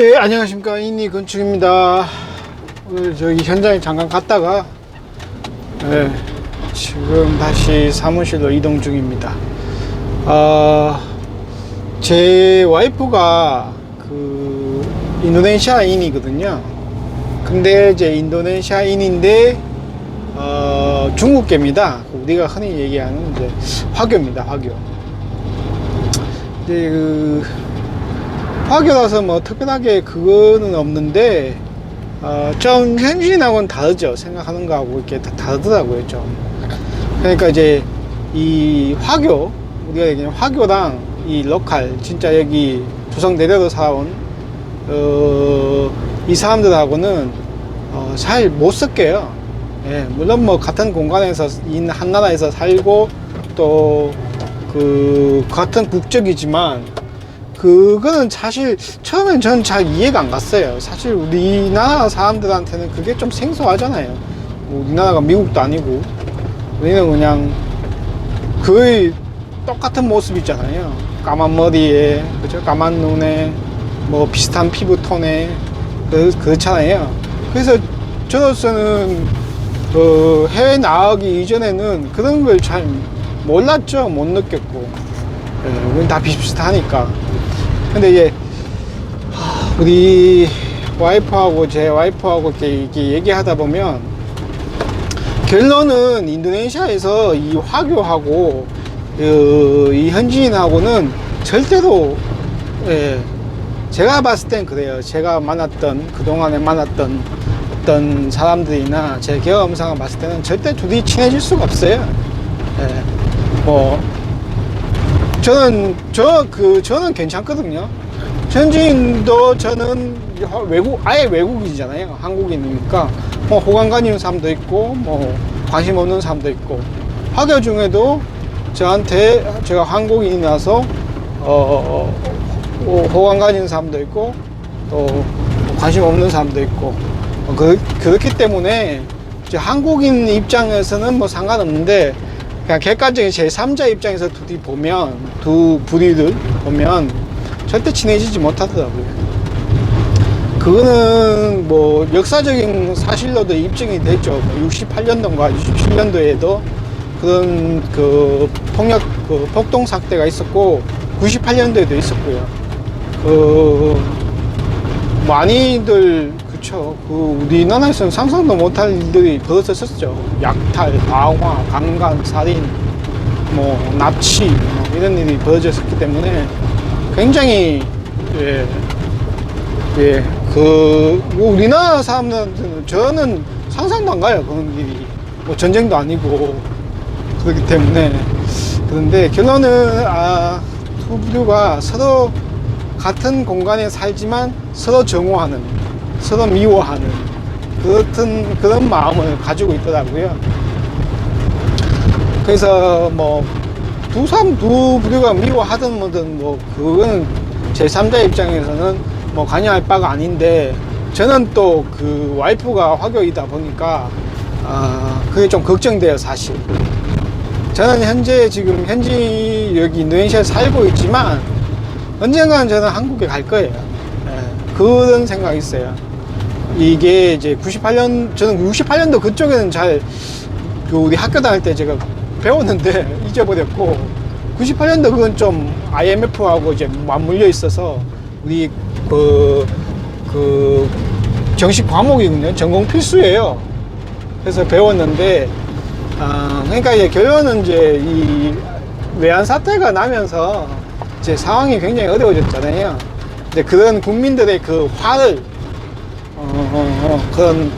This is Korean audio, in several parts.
예, 안녕하십니까. 인니 건축입니다. 오늘 저기 현장에 잠깐 갔다가, 예, 지금 다시 사무실로 이동 중입니다. 아, 제 와이프가 그 인도네시아인이거든요. 근데 이제 인도네시아인인데, 어, 중국계입니다. 우리가 흔히 얘기하는 이제 화교입니다, 화교. 이제 그, 화교라서 뭐 특별하게 그거는 없는데 어, 좀 현지인하고는 다르죠. 생각하는 거하고 이렇게 다 다르더라고요 좀. 그러니까 이제 이 화교 우리가 얘기하는 화교랑 이 로컬 진짜 여기 조상 내려로 살아온 어, 이 사람들하고는 어, 잘 못 섞여요. 예, 물론 뭐 같은 공간에서 인 한 나라에서 살고 또 그 같은 국적이지만 그거는 사실 처음엔 저는 잘 이해가 안 갔어요. 사실 우리나라 사람들한테는 그게 좀 생소하잖아요. 뭐 우리나라가 미국도 아니고 우리는 그냥 거의 똑같은 모습이잖아요. 까만 머리에 그죠? 까만 눈에 뭐 비슷한 피부 톤에 그, 그렇잖아요. 그래서 저로서는 그 해외 나가기 이전에는 그런 걸 잘 몰랐죠. 못 느꼈고. 예, 우린 다 비슷비슷하니까. 근데 이제 하, 우리 와이프하고 제 와이프하고 이렇게, 이렇게 얘기하다 보면 결론은 인도네시아에서 이 화교하고 그, 이 현지인하고는 절대로 예, 제가 봤을 땐 그래요. 제가 만났던 그동안에 만났던 어떤 사람들이나 제 경험상을 봤을 때는 절대 둘이 친해질 수가 없어요. 예, 뭐 저는 저 그 저는 괜찮거든요. 현지인도 저는 외국 아예 외국인이잖아요. 한국인이니까 뭐 호감 가는 사람도 있고 뭐 관심 없는 사람도 있고 화교 중에도 저한테 제가 한국인이라서 어, 어 호감 가는 사람도 있고 또 관심 없는 사람도 있고 어, 그, 그렇기 때문에 한국인 입장에서는 뭐 상관없는데 그냥 객관적인 제3자 입장에서 둘이 보면 두 부리를 보면 절대 친해지지 못하더라고요. 그거는 뭐 역사적인 사실로도 입증이 됐죠. 68년도인가 67년도에도 그런 그 폭력 그 폭동 사태가 있었고 98년도에도 있었고요. 그 많이들 그쵸. 그 우리나라에서는 상상도 못할 일들이 벌어졌었죠. 약탈, 방화, 강간, 살인, 뭐 납치 뭐 이런 일이 벌어졌었기 때문에 굉장히 예, 예, 그 우리나라 사람들은 저는 상상도 안 가요 그런 일이 뭐 전쟁도 아니고 그렇기 때문에 그런데 결론은 아, 두 부류가 서로 같은 공간에 살지만 서로 정오하는 서로 미워하는 그런 그런 마음을 가지고 있더라고요. 그래서 뭐 두 사람 두 부류가 미워하든 뭐든 뭐 그거는 제 3자 입장에서는 뭐 관여할 바가 아닌데 저는 또 그 와이프가 화교이다 보니까 아 그게 좀 걱정돼요 사실. 저는 현재 지금 현지 여기 인도네시아에 살고 있지만 언젠가는 저는 한국에 갈 거예요. 예, 그런 생각이 있어요. 이게 이제 98년, 저는 68년도 그쪽에는 잘, 그 우리 학교 다닐 때 제가 배웠는데 잊어버렸고, 98년도 그건 좀 IMF하고 이제 맞물려 있어서, 우리 그, 그, 정식 과목이군요. 전공 필수예요. 그래서 배웠는데, 아, 그러니까 이제 결론은 이제 이 외환 사태가 나면서 이제 상황이 굉장히 어려워졌잖아요. 이제 그런 국민들의 그 화를 어, 그런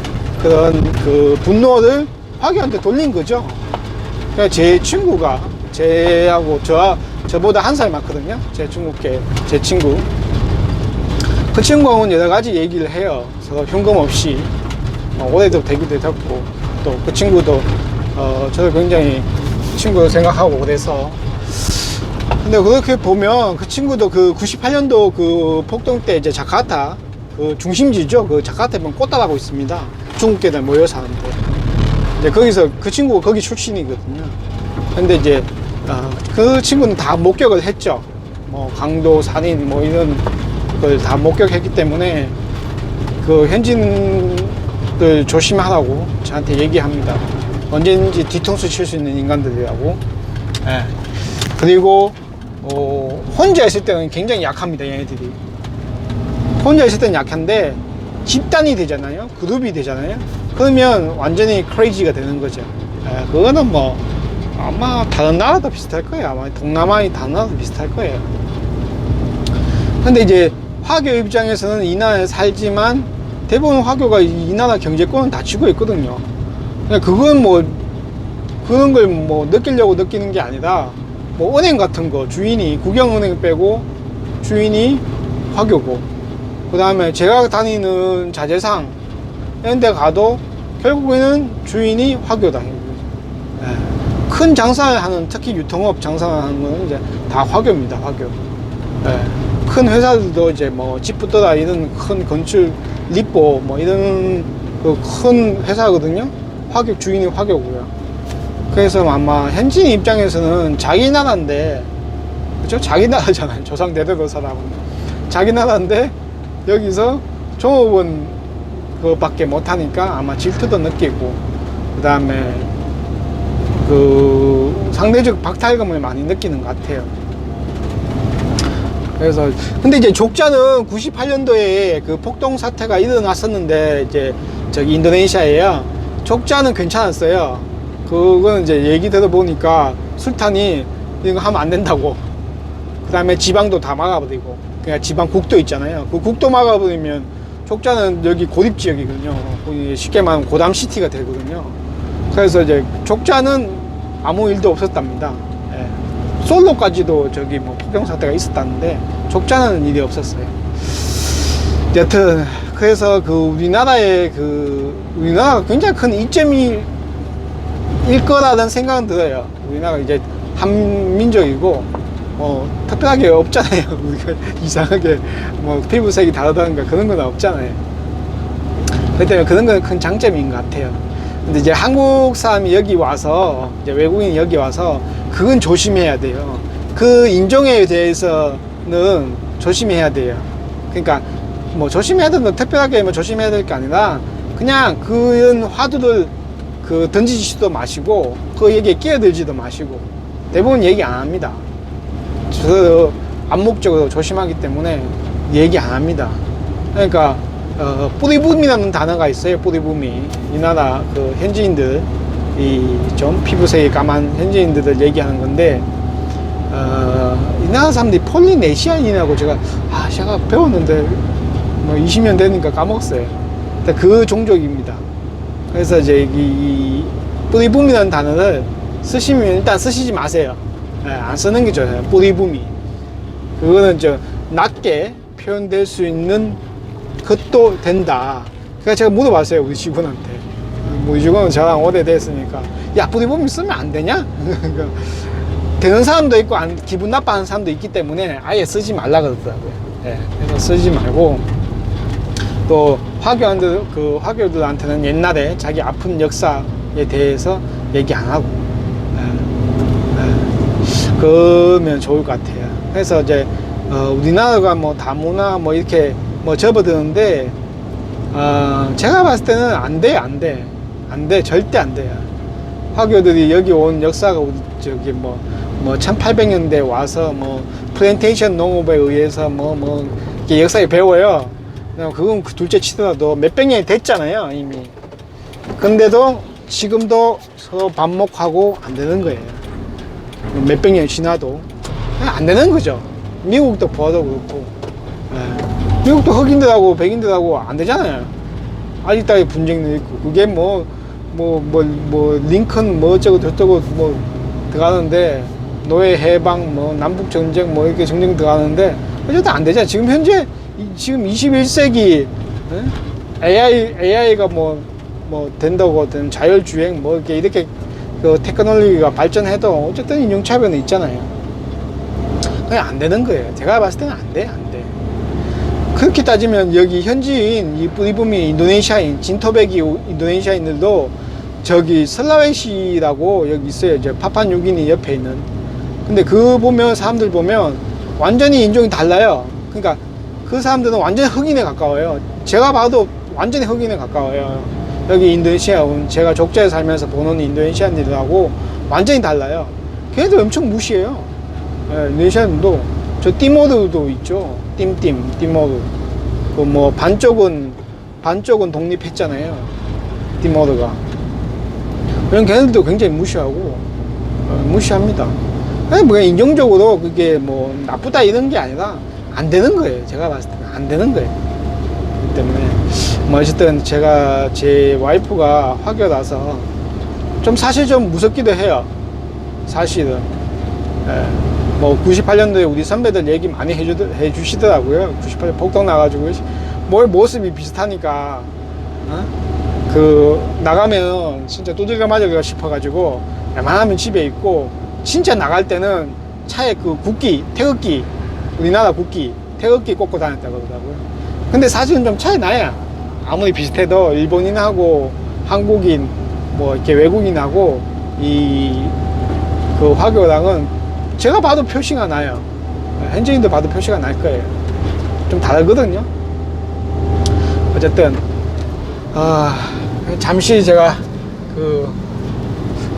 그런 그 분노를 화교한테 돌린 거죠. 그러니까 제 친구가 제하고 저 저보다 한 살 많거든요. 제 중국계 제 친구. 그 친구하고는 여러 가지 얘기를 해요. 서로 현금 없이 어, 올해도 되기도 했고 또 그 친구도 어, 저를 굉장히 친구 생각하고 그래서 근데 그렇게 보면 그 친구도 그 98년도 그 폭동 때 이제 자카르타 그 중심지죠. 그 자카르타에 보면 꽃다라고 있습니다. 중국계들 모여 사는데. 이제 거기서 그 친구가 거기 출신이거든요. 근데 이제 어, 그 친구는 다 목격을 했죠. 뭐 강도, 살인 뭐 이런 걸 다 목격했기 때문에 그 현지인들 조심하라고 저한테 얘기합니다. 언제든지 뒤통수 칠 수 있는 인간들이라고. 예. 그리고 어, 혼자 있을 때는 굉장히 약합니다, 얘네들이. 혼자 있을 때는 약한데 집단이 되잖아요. 그룹이 되잖아요. 그러면 완전히 크레이지가 되는 거죠. 예, 그거는 뭐 아마 다른 나라도 비슷할 거예요. 아마 동남아의 다른 나라도 비슷할 거예요. 근데 이제 화교 입장에서는 이 나라에 살지만 대부분 화교가 이 나라 경제권은 다 쥐고 있거든요. 그건 뭐 그런 걸 뭐 느끼려고 느끼는 게 아니라 뭐 은행 같은 거 주인이 국영은행 빼고 주인이 화교고 그 다음에 제가 다니는 자재상 이런 데 가도 결국에는 주인이 화교다. 예. 큰 장사를 하는 특히 유통업 장사를 하는 거는 이제 다 화교입니다. 화교. 예. 큰 회사들도 이제 뭐 집부터다 이런 큰 건축 리뽀 뭐 이런 그 큰 회사거든요. 화교 주인이 화교고요. 그래서 아마 현지인 입장에서는 자기 나라인데 그죠? 자기 나라잖아요. 조상 대대로 살아온 자기 나라인데 여기서 종업원 그밖에 못하니까 아마 질투도 느끼고 그 다음에 그 상대적 박탈감을 많이 느끼는 것 같아요. 그래서 근데 이제 족자는 98년도에 그 폭동 사태가 일어났었는데 이제 저기 인도네시아에요. 족자는 괜찮았어요. 그건 이제 얘기 들어보니까 술탄이 이거 하면 안 된다고. 그 다음에 지방도 다 막아버리고. 그냥 지방 국도 있잖아요. 그 국도 막아버리면 족자는 여기 고립 지역이거든요. 거기 쉽게 말하면 고담 시티가 되거든요. 그래서 이제 족자는 아무 일도 없었답니다. 예. 솔로까지도 저기 뭐 폭경 사태가 있었다는데 족자는 일이 없었어요. 여튼 그래서 그 우리나라의 그 우리나라가 굉장히 큰 이점이 일 거라는 생각은 들어요. 우리나라가 이제 한민족이고 뭐 특별하게 없잖아요. 우리가 이상하게 뭐 피부색이 다르다든가 그런 건 없잖아요. 그렇기 때문에 그런 건 큰 장점인 것 같아요. 근데 이제 한국 사람이 여기 와서 이제 외국인이 여기 와서 그건 조심해야 돼요. 그 인종에 대해서는 조심해야 돼요. 그러니까 뭐 조심해야 되는 특별하게 뭐 조심해야 될 게 아니라 그냥 그런 화두를 그 던지지도 마시고 그 얘기에 끼어들지도 마시고 대부분 얘기 안 합니다. 저 암묵적으로 조심하기 때문에 얘기 안 합니다. 그러니까 어, 뿌리붐이라는 단어가 있어요. 뿌리붐이 이 나라 그 현지인들 이좀 피부색이 까만 현지인들을 얘기하는 건데 어, 이 나라 사람들이 폴리네시안이라고 제가 아 제가 배웠는데 뭐 20년 되니까 까먹었어요. 그 종족입니다. 그래서 이제 이, 이 뿌리붐이라는 단어를 쓰시면 일단 쓰시지 마세요. 예, 안 쓰는 게 좋아요. 뿌리붐이. 그거는 저 낮게 표현될 수 있는 것도 된다. 그래서 제가 물어봤어요 우리 직원한테. 뭐 우리 직원은 저랑 오래됐으니까 야 뿌리붐이 쓰면 안 되냐? 되는 사람도 있고 안, 기분 나빠하는 사람도 있기 때문에 아예 쓰지 말라 그러더라고요. 예, 그래서 쓰지 말고 또 화교한들 그 화교들한테는 옛날에 자기 아픈 역사에 대해서 얘기 안 하고 예, 예. 그러면 좋을 것 같아요. 그래서 이제 어, 우리나라가 뭐 다문화 뭐 이렇게 뭐 접어드는데 어, 제가 봤을 때는 안 돼, 안 돼, 안 돼, 절대 안 돼요. 화교들이 여기 온 역사가 저기 뭐, 뭐 1800년대 와서 뭐 플랜테이션 농업에 의해서 뭐, 뭐, 이렇게 역사에 배워요. 그건 그 둘째 치더라도 몇백 년이 됐잖아요, 이미. 근데도 지금도 서로 반목하고 안 되는 거예요. 몇백 년이 지나도. 안 되는 거죠. 미국도 보아도 그렇고. 예. 미국도 흑인들하고 백인들하고 안 되잖아요. 아직도 분쟁도 있고. 그게 뭐, 뭐, 뭐, 뭐, 링컨 뭐 어쩌고 저쩌고 뭐 들어가는데, 노예 해방, 뭐, 남북전쟁 뭐 이렇게 전쟁 들어가는데, 어쨌든 안 되잖아요. 지금 현재, 이- 지금 21세기, AI, AI가 뭐, 뭐, 된다고 든 자율주행 뭐 이렇게 이렇게 그 테크놀로지가 발전해도 어쨌든 인종차별은 있잖아요. 그냥 안 되는 거예요. 제가 봤을 때는 안 돼, 안 돼. 그렇게 따지면 여기 현지인 이 뿌리붐이 인도네시아인 진토백이 인도네시아인들도 저기 슬라웨시라고 여기 있어요. 이제 파파뉴기니 옆에 있는. 근데 그 보면 사람들 보면 완전히 인종이 달라요. 그러니까 그 사람들은 완전 흑인에 가까워요. 제가 봐도 완전히 흑인에 가까워요. 여기 인도네시아 온 제가 족자에 살면서 보는 인도네시아인들하고 완전히 달라요. 걔네들 엄청 무시해요. 예, 인도네시아인도 저 띠모드도 있죠. 띠띠임, 띠모드. 그뭐 반쪽은 반쪽은 독립했잖아요. 띠모드가. 그런 걔네들도 굉장히 무시하고 어, 무시합니다. 아니 뭐 인종적으로 그게 뭐 나쁘다 이런 게 아니라 안 되는 거예요. 제가 봤을 때는 안 되는 거예요. 그렇기 때문에 뭐 어쨌든 제가 제 와이프가 화교 나서 좀 사실 좀 무섭기도 해요. 사실은. 예, 뭐 98년도에 우리 선배들 얘기 많이 해주, 해주시더라고요. 98년 복동 나가지고 뭘 모습이 비슷하니까 어? 그 나가면 진짜 두들겨 맞을까 싶어가지고 웬만하면 집에 있고 진짜 나갈 때는 차에 그 국기 태극기 우리나라 국기 태극기 꽂고 다녔다 그러더라고요 근데 사실은 좀 차이 나야 아무리 비슷해도 일본인하고 한국인 뭐 이렇게 외국인하고 이 그 화교랑은 제가 봐도 표시가 나요. 현지인도 봐도 표시가 날 거예요. 좀 다르거든요. 어쨌든 아 잠시 제가 그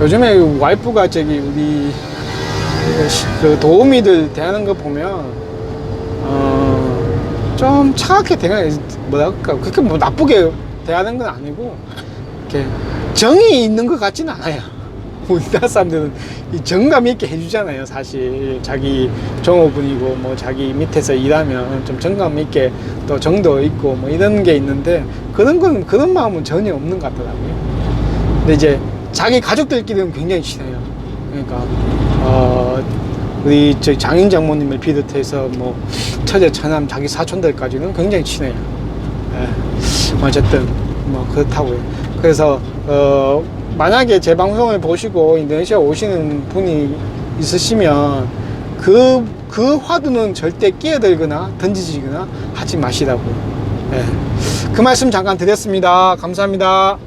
요즘에 와이프가 저기 우리 그 도우미들 대하는 거 보면 어 좀 차갑게 대하 뭐랄까 그렇게 뭐 나쁘게 대하는 건 아니고 이렇게 정이 있는 것 같지는 않아요. 우리나라 사람들은 이 정감 있게 해주잖아요. 사실 자기 종업원이고 뭐 자기 밑에서 일하면 좀 정감 있게 또 정도 있고 뭐 이런 게 있는데 그런 건 그런 마음은 전혀 없는 것 같더라고요. 근데 이제 자기 가족들끼리는 굉장히 친해요. 그러니까 어 우리 저 장인 장모님을 비롯해서 뭐 처제 처남 자기 사촌들까지는 굉장히 친해요. 예. 어쨌든 뭐 그렇다고요. 그래서 어 만약에 제 방송을 보시고 인도네시아 오시는 분이 있으시면 그, 그 화두는 절대 끼어들거나 던지지거나 하지 마시라고요. 예. 그 말씀 잠깐 드렸습니다. 감사합니다.